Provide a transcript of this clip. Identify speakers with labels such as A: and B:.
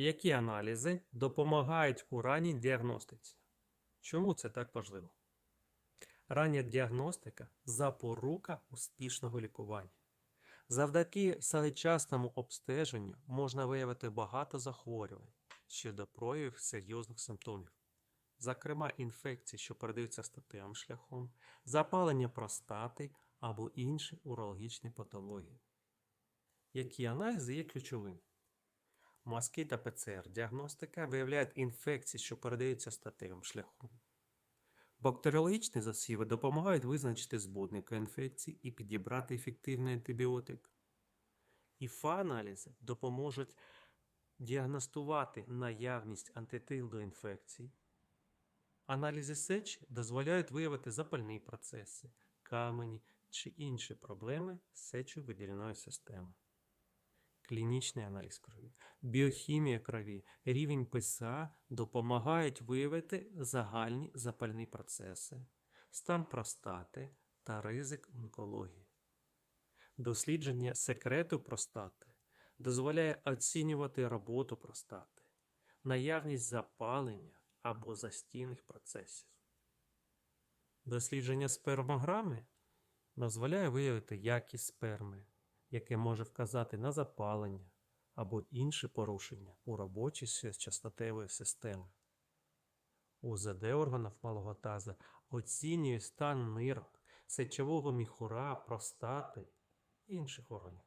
A: Які аналізи допомагають у ранній діагностиці? Чому це так важливо? Рання діагностика запорука успішного лікування. Завдяки своєчасному обстеженню можна виявити багато захворювань щодо проявів серйозних симптомів, зокрема інфекції, що передаються статевим шляхом, запалення простати або інші урологічні патології. Які аналізи є ключовими? Мазки та ПЦР-діагностика виявляють інфекції, що передаються статевим шляхом. Бактеріологічні засіви допомагають визначити збудника інфекції і підібрати ефективний антибіотик. ІФА-аналізи допоможуть діагностувати наявність антитил до інфекцій. Аналізи сечі дозволяють виявити запальні процеси, камені чи інші проблеми сечовидільної системи. Клінічний аналіз крові, біохімія крові, рівень ПСА допомагають виявити загальні запальні процеси, стан простати та ризик онкології. Дослідження секрету простати дозволяє оцінювати роботу простати, наявність запалення або застійних процесів. Дослідження спермограми дозволяє виявити якість сперми, яке може вказати на запалення або інші порушення у роботі частотевої системи. УЗД органів малого таза оцінює стан нирок, сечового міхура, простати і інших органів.